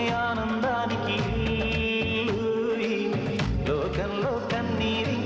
లోని ఆనందానికి లోకంలో కన్నీరి